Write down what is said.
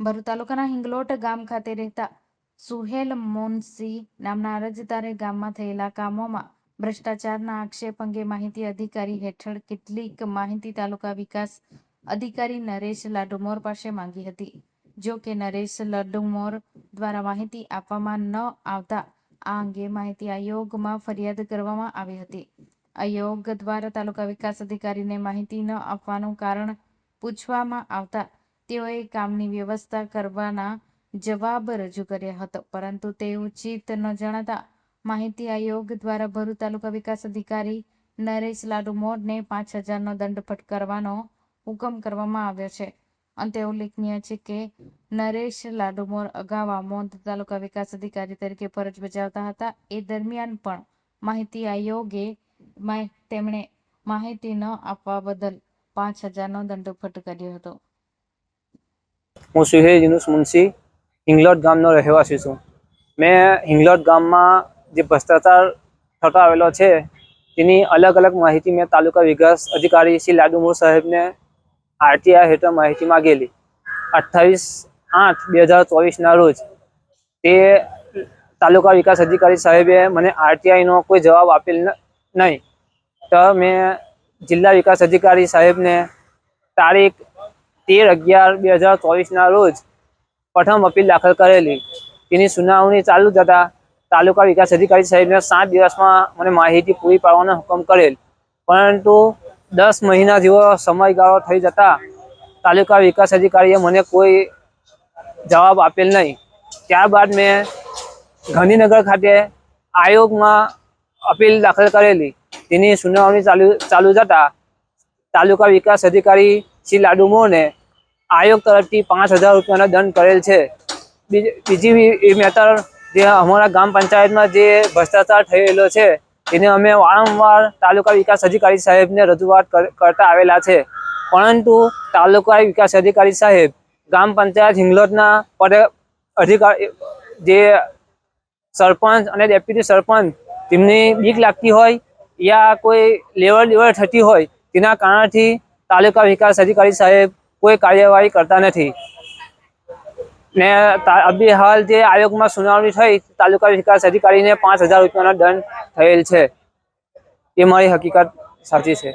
ભરૂચ તાલુકાના હિંગલોટ ગામ ખાતે રહેતા સુહેલ મોનસી નામના અરજદારે ગામમાં થયેલા કામોમાં ભ્રષ્ટાચારના આક્ષેપ અંગે માહિતી અધિકારી હેઠળ કેટલીક માહિતી તાલુકા વિકાસ અધિકારી નરેશ લાડુમોર પાસે માંગી હતી. જો કે નરેશ લાડુમોર દ્વારા માહિતી આપવામાં ન આવતા આ અંગે માહિતી આયોગમાં ફરિયાદ કરવામાં આવી હતી. આયોગ દ્વારા તાલુકા વિકાસ અધિકારીને માહિતી ન આપવાનું કારણ પૂછવામાં આવતા તેઓએ કામની વ્યવસ્થા કરવાના જવાબ રજૂ કર્યા હતો. પરંતુ તે ઉચિત ન જણાતા માહિતી આયોગ દ્વારા ભરૂચ તાલુકા વિકાસ અધિકારી નરેશ લાડુ મોરને પાંચ હજારનો દંડ ફટકારવાનો હુકમ કરવામાં આવ્યો છે. અંતે ઉલ્લેખનીય છે કે નરેશ લાડુમોર અગાઉ આમોદ તાલુકા વિકાસ અધિકારી તરીકે ફરજ બજાવતા હતા. એ દરમિયાન પણ માહિતી આયોગે તેમણે માહિતી ન આપવા બદલ પાંચ હજારનો દંડ ફટકાર્યો હતો. હું સુહેલ યુનુસ મુનશી, હિંગલોટ ગામનો રહેવાસી છું. મેં હિંગલોટ ગામમાં જે ભ્રષ્ટાચાર થતો આવેલો છે, તેની અલગ અલગ માહિતી મેં તાલુકા વિકાસ અધિકારી શ્રી લાડુમોર સાહેબને આરટીઆઈ હેઠળ માહિતી માગેલી. અઠ્ઠાવીસ આઠ બે હજાર ચોવીસના રોજ તે તાલુકા વિકાસ અધિકારી સાહેબે મને આરટીઆઈનો કોઈ જવાબ આપેલ નહીં. તો મેં જિલ્લા વિકાસ અધિકારી સાહેબને તારીખ તેર અગિયાર બે હજાર ચોવીસના રોજ પ્રથમ અપીલ દાખલ કરેલી. તેની સુનાવણી ચાલુ થતા તાલુકા વિકાસ અધિકારી સાહેબને સાત દિવસમાં મને માહિતી પૂરી પાડવાનો હુકમ કરેલ. પરંતુ દસ મહિના જેવો સમયગાળો થઈ જતા તાલુકા વિકાસ અધિકારીએ મને કોઈ જવાબ આપેલ નહીં. ત્યારબાદ મેં ગાંધીનગર ખાતે આયોગમાં અપીલ દાખલ કરેલી. તેની સુનાવણી ચાલુ ચાલુ જતા તાલુકા વિકાસ અધિકારી શ્રી લાડુમોને આયોગ તરફથી પાંચ હજાર રૂપિયાનો દંડ કરેલ છે. બીજી મેટર જે અમારા ગ્રામ પંચાયતમાં જે ભ્રષ્ટાચાર થયેલો છે તેને અમે વારંવાર તાલુકા વિકાસ અધિકારી સાહેબને રજૂઆત કર- કરતા આવેલા છે. પરંતુ તાલુકા વિકાસ અધિકારી સાહેબ ગ્રામ પંચાયત હિંગલોટના પદે અધિકારી, જે સરપંચ અને ડેપ્યુટી સરપંચ તેમની બીક લાગતી હોય યા કોઈ લેવડ દેવડ થતી હોય તેના કારણથી તાલુકા વિકાસ અધિકારી સાહેબ કોઈ કાર્યવાહી કરતા નથી. ને અભી હાલ જે આયોગમાં સુનાવણી થઈ, તાલુકા વિકાસ અધિકારીને પાંચ હજાર રૂપિયાનો દંડ થયેલ છે. એ મારી હકીકત સાચી છે.